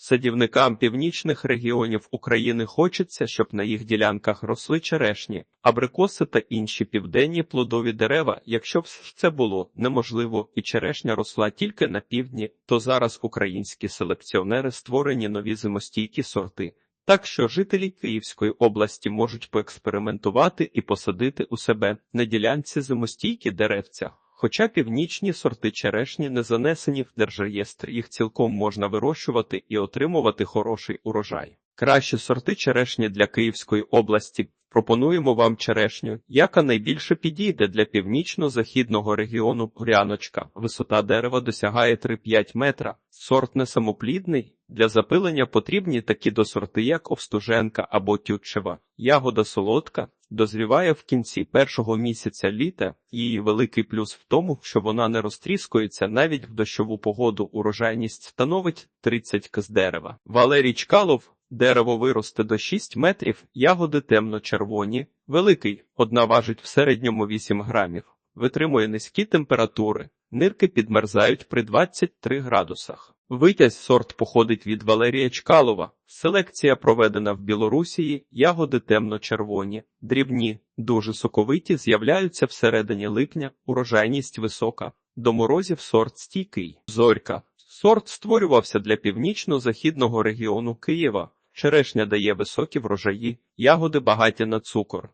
Садівникам північних регіонів України хочеться, щоб на їх ділянках росли черешні, абрикоси та інші південні плодові дерева. Якщо б це було неможливо і черешня росла тільки на півдні, то зараз українські селекціонери створені нові зимостійкі сорти. Так що жителі Київської області можуть поекспериментувати і посадити у себе на ділянці зимостійкі деревця. Хоча північні сорти черешні не занесені в держреєстр, їх цілком можна вирощувати і отримувати хороший урожай. Кращі сорти черешні для Київської області пропонуємо вам черешню, яка найбільше підійде для північно-західного регіону Буряночка. Висота дерева досягає 3-5 метра. Сорт не самоплідний. Для запилення потрібні такі досорти, як Овстуженка або Тютчева. Ягода солодка, дозріває в кінці першого місяця літа. Її великий плюс в тому, що вона не розтріскується навіть в дощову погоду. Урожайність становить 30 к з дерева. Валерій Чкалов Дерево виросте до 6 метрів, ягоди темно-червоні, великий, одна важить в середньому 8 грамів, витримує низькі температури, нирки підмерзають при 23 градусах. Витязь сорт походить від Валерія Чкалова. Селекція проведена в Білорусії, ягоди темно-червоні, дрібні, дуже соковиті, з'являються всередині липня, урожайність висока. До морозів сорт стійкий. Зорька. Сорт створювався для північно-західного регіону Києва. Черешня дає високі врожаї, ягоди багаті на цукор.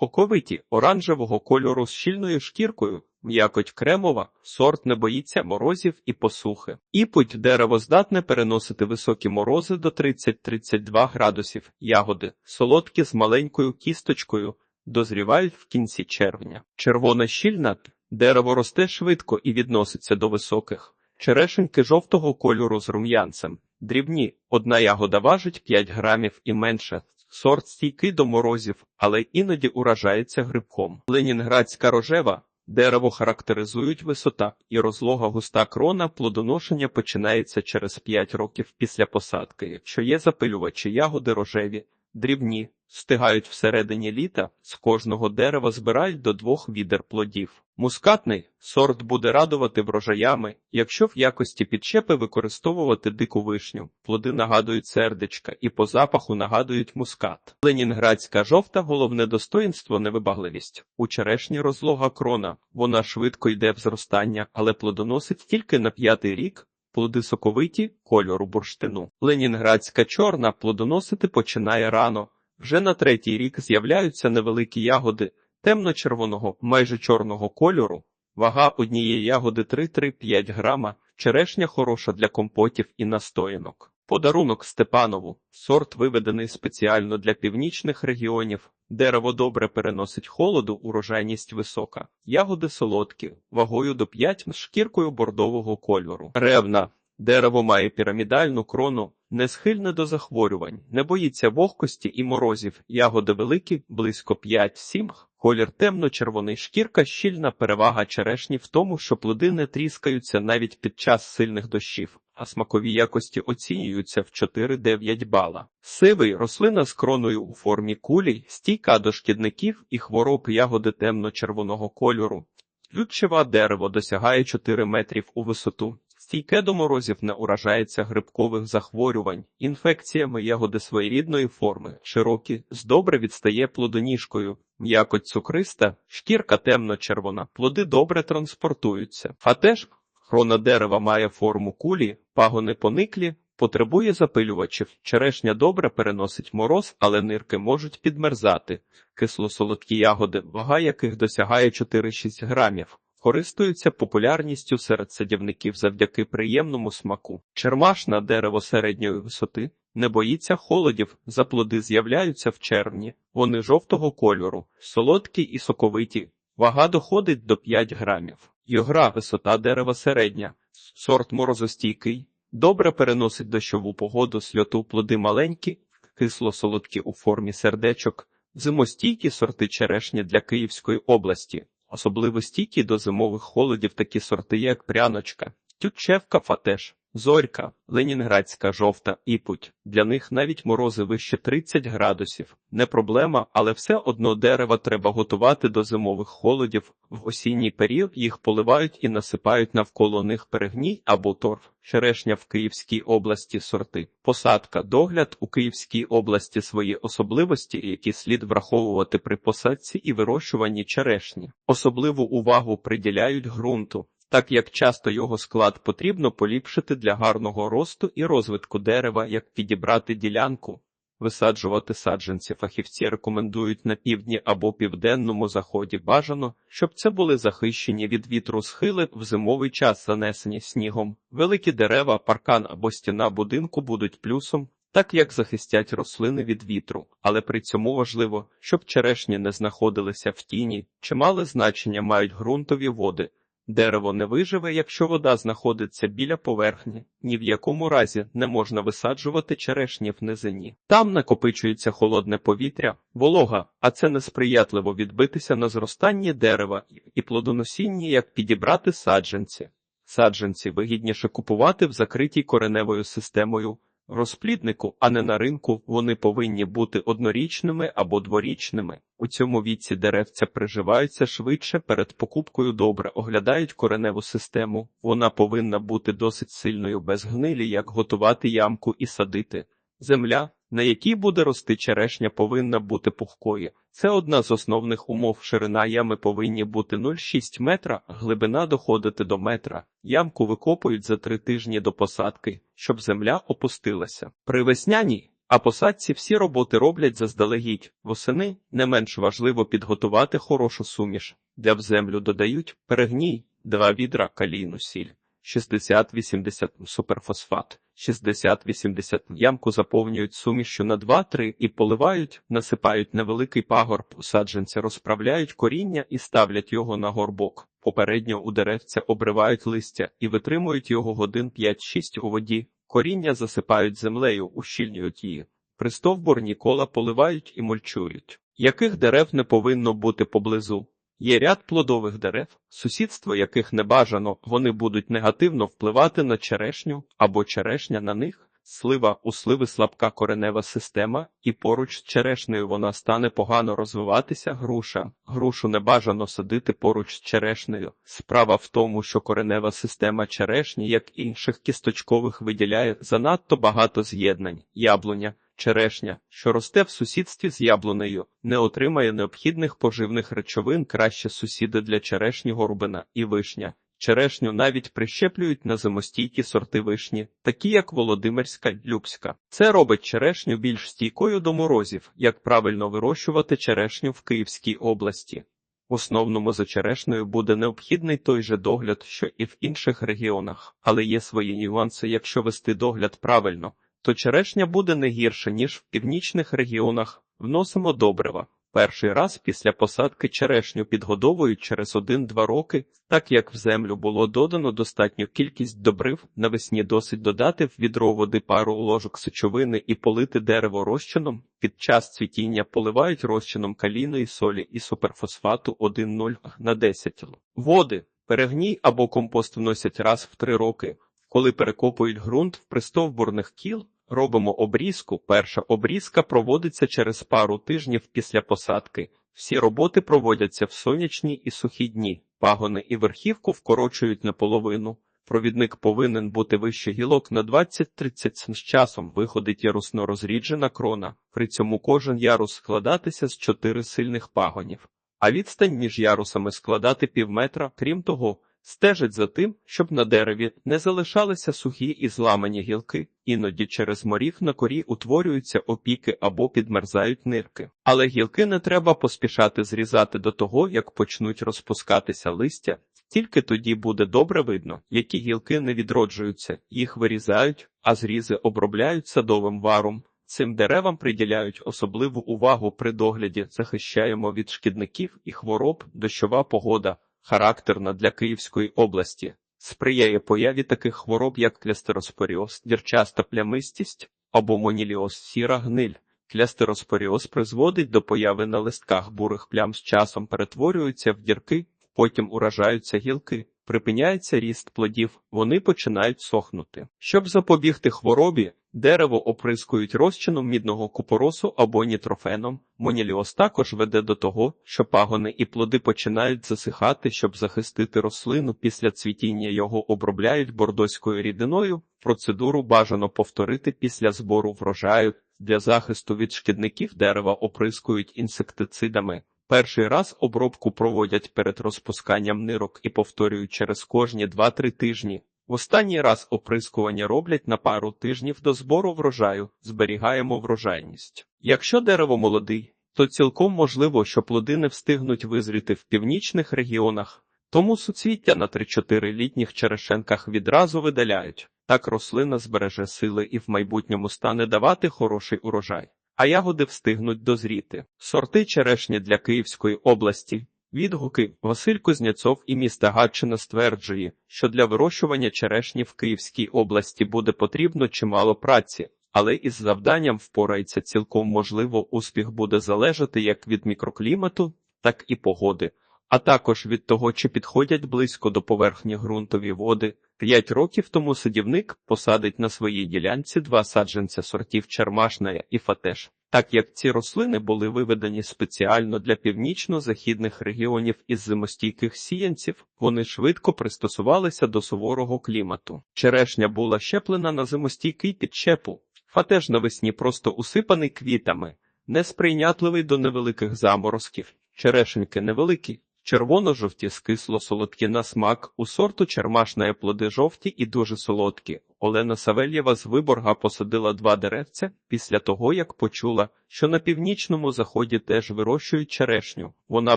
Соковиті, оранжевого кольору з щільною шкіркою, м'якоть кремова, сорт не боїться морозів і посухи. Іпуть дерево здатне переносити високі морози до 30-32 градусів, ягоди, солодкі з маленькою кісточкою, дозрівають в кінці червня. Червона щільна, дерево росте швидко і відноситься до високих. Черешеньки жовтого кольору з рум'янцем. Дрібні, одна ягода важить 5 грамів і менше. Сорт стійкий до морозів, але іноді уражається грибком. Ленінградська рожева дерево характеризують висота і розлога густа крона. Плодоношення починається через 5 років після посадки. Якщо є запилювачі ягоди рожеві, дрібні, стигають всередині літа, з кожного дерева збирають до двох відер плодів. Мускатний сорт буде радувати врожаями, якщо в якості підчепи використовувати дику вишню. Плоди нагадують сердечка і по запаху нагадують мускат. Ленінградська жовта головне достоїнство невибагливість. У черешні розлога крона. Вона швидко йде в зростання, але плодоносить тільки на п'ятий рік. Плоди соковиті, кольору бурштину. Ленінградська чорна плодоносити починає рано. Вже на третій рік з'являються невеликі ягоди темно-червоного, майже чорного кольору. Вага однієї ягоди 3-3-5 грама. Черешня хороша для компотів і настоянок. Подарунок Степанову. Сорт виведений спеціально для північних регіонів. Дерево добре переносить холоду, урожайність висока. Ягоди солодкі, вагою до 5 з шкіркою бордового кольору. Ревна. Дерево має пірамідальну крону, не схильне до захворювань, не боїться вогкості і морозів. Ягоди великі, близько 5-7 Колір темно-червоний шкірка, щільна перевага черешні в тому, що плоди не тріскаються навіть під час сильних дощів, а смакові якості оцінюються в 4-9 бала. Сивий рослина з кроною у формі кулі, стійка до шкідників і хвороб ягоди темно-червоного кольору. Ключове дерево досягає 4 метрів у висоту. Стійке до морозів не уражається грибкових захворювань, інфекціями ягоди своєрідної форми, широкі, з добре відстає плодоніжкою, м'якоть цукриста, шкірка темно-червона, плоди добре транспортуються. А теж хрона дерева має форму кулі, пагони пониклі, потребує запилювачів. Черешня добре переносить мороз, але нирки можуть підмерзати. Кисло-солодкі ягоди, вага яких досягає 4-6 грамів. Користуються популярністю серед садівників завдяки приємному смаку. Чермашна дерево середньої висоти не боїться холодів, заплоди з'являються в червні, вони жовтого кольору, солодкі і соковиті, вага доходить до 5 грамів. Йогра висота дерева середня, сорт морозостійкий, добре переносить дощову погоду, сльоту плоди маленькі, кисло-солодкі у формі сердечок, зимостійкі сорти черешні для Київської області. Особливо стійкі до зимових холодів такі сорти, як пряночка, тютчевка фатеш, Зорька, Ленінградська жовта і путь. Для них навіть морози вище 30 градусів. Не проблема, але все одно дерева треба готувати до зимових холодів. В осінній період їх поливають і насипають навколо них перегній або торф. Черешня в Київській області сорти. Посадка, догляд у Київській області свої особливості, які слід враховувати при посадці і вирощуванні черешні. Особливу увагу приділяють ґрунту так як часто його склад потрібно поліпшити для гарного росту і розвитку дерева, як підібрати ділянку. Висаджувати саджанці фахівці рекомендують на півдні або південному заході бажано, щоб це були захищені від вітру схили в зимовий час занесені снігом. Великі дерева, паркан або стіна будинку будуть плюсом, так як захистять рослини від вітру, але при цьому важливо, щоб черешні не знаходилися в тіні, чимале значення мають ґрунтові води. Дерево не виживе, якщо вода знаходиться біля поверхні, ні в якому разі не можна висаджувати черешні в низині. Там накопичується холодне повітря, волога, а це несприятливо відбитися на зростанні дерева і плодоносінні, як підібрати саджанці. Саджанці вигідніше купувати в закритій кореневою системою розпліднику, а не на ринку, вони повинні бути однорічними або дворічними. У цьому віці деревця приживаються швидше перед покупкою добре оглядають кореневу систему. Вона повинна бути досить сильною без гнилі, як готувати ямку і садити. Земля, на якій буде рости черешня, повинна бути пухкою. Це одна з основних умов. Ширина ями повинні бути 0,6 метра, глибина доходити до метра. Ямку викопують за три тижні до посадки, щоб земля опустилася. При весняній а посадці всі роботи роблять заздалегідь. Восени не менш важливо підготувати хорошу суміш. Для в землю додають перегній, два відра калійну сіль. 60-80 суперфосфат, 60-80 ямку заповнюють сумішю на 2-3 і поливають, насипають невеликий пагорб, саджанця розправляють коріння і ставлять його на горбок. Попередньо у деревця обривають листя і витримують його годин 5-6 у воді. Коріння засипають землею, ущільнюють її. Пристовбурні кола поливають і мульчують. Яких дерев не повинно бути поблизу? Є ряд плодових дерев, сусідство яких не бажано, вони будуть негативно впливати на черешню або черешня на них. Слива у сливи слабка коренева система, і поруч з черешнею вона стане погано розвиватися груша. Грушу не бажано садити поруч з черешнею. Справа в тому, що коренева система черешні, як інших кісточкових, виділяє занадто багато з'єднань, яблуня черешня, що росте в сусідстві з яблунею, не отримає необхідних поживних речовин краще сусіди для черешнього рубина і вишня. Черешню навіть прищеплюють на зимостійкі сорти вишні, такі як Володимирська Любська. Це робить черешню більш стійкою до морозів, як правильно вирощувати черешню в Київській області. В основному за черешнею буде необхідний той же догляд, що і в інших регіонах, але є свої нюанси, якщо вести догляд правильно то черешня буде не гірше, ніж в північних регіонах. Вносимо добрива. Перший раз після посадки черешню підгодовують через 1-2 роки, так як в землю було додано достатню кількість добрив, навесні досить додати в відро води пару ложок сечовини і полити дерево розчином. Під час цвітіння поливають розчином калійної солі і суперфосфату 1,0 на 10 Води, перегній або компост вносять раз в 3 роки. Коли перекопують ґрунт в пристовбурних кіл, робимо обрізку. Перша обрізка проводиться через пару тижнів після посадки. Всі роботи проводяться в сонячні і сухі дні. Пагони і верхівку вкорочують наполовину. Провідник повинен бути вище гілок на 20-30 з часом виходить ярусно розріджена крона. При цьому кожен ярус складатися з чотири сильних пагонів, а відстань між ярусами складати півметра. Крім того, Стежить за тим, щоб на дереві не залишалися сухі і зламані гілки, іноді через моріг на корі утворюються опіки або підмерзають нирки. Але гілки не треба поспішати зрізати до того, як почнуть розпускатися листя, тільки тоді буде добре видно, які гілки не відроджуються, їх вирізають, а зрізи обробляють садовим варом. Цим деревам приділяють особливу увагу при догляді, захищаємо від шкідників і хвороб, дощова погода характерна для Київської області, сприяє появі таких хвороб, як клястероспоріоз, дірчаста плямистість або моніліоз, сіра гниль. Клястероспоріоз призводить до появи на листках бурих плям з часом перетворюються в дірки, потім уражаються гілки. припиняється ріст плодів, вони починають сохнути. Щоб запобігти хворобі, дерево оприскують розчином мідного купоросу або нітрофеном. Моніліоз також веде до того, що пагони і плоди починають засихати, щоб захистити рослину після цвітіння його обробляють бордоською рідиною. Процедуру бажано повторити після збору врожаю. Для захисту від шкідників дерева оприскують інсектицидами. Перший раз обробку проводять перед розпусканням нирок і повторюють через кожні 2-3 тижні. В останній раз оприскування роблять на пару тижнів до збору врожаю, зберігаємо врожайність. Якщо дерево молодий, то цілком можливо, що плоди не встигнуть визріти в північних регіонах, тому суцвіття на 3-4 літніх черешенках відразу видаляють. Так рослина збереже сили і в майбутньому стане давати хороший урожай, а ягоди встигнуть дозріти. Сорти черешні для Київської області. Відгуки Василь Кузнєцов і міста Гатчина стверджує, що для вирощування черешні в Київській області буде потрібно чимало праці, але із завданням впорається цілком можливо, успіх буде залежати як від мікроклімату, так і погоди, а також від того, чи підходять близько до поверхні ґрунтові води. П'ять років тому садівник посадить на своїй ділянці два саджанця сортів Чермашная і Фатеш. Так як ці рослини були виведені спеціально для північно-західних регіонів із зимостійких сіянців, вони швидко пристосувалися до суворого клімату. Черешня була щеплена на зимостійкий підщепу, фатеж навесні просто усипаний квітами, несприйнятливий до невеликих заморозків. Черешеньки невеликі, червоно-жовті скисло-солодкі на смак, у сорту чермашної плоди жовті і дуже солодкі. Олена Савельєва з Виборга посадила два деревця після того, як почула, що на північному заході теж вирощують черешню. Вона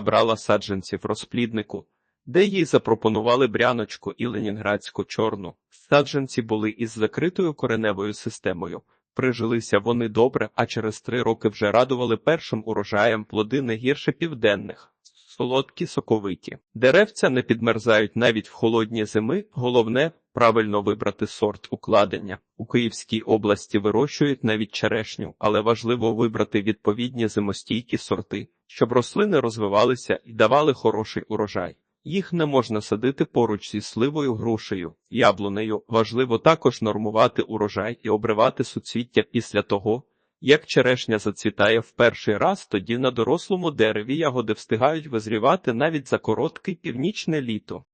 брала саджанці в розпліднику, де їй запропонували бряночку і ленінградську чорну. Саджанці були із закритою кореневою системою. Прижилися вони добре, а через три роки вже радували першим урожаєм плоди не гірше південних. Солодкі соковиті. Деревця не підмерзають навіть в холодні зими. Головне правильно вибрати сорт укладення. У Київській області вирощують навіть черешню, але важливо вибрати відповідні зимостійкі сорти, щоб рослини розвивалися і давали хороший урожай. Їх не можна садити поруч зі сливою, грушею, яблунею. Важливо також нормувати урожай і обривати суцвіття після того, як черешня зацвітає в перший раз, тоді на дорослому дереві ягоди встигають визрівати навіть за коротке північне літо.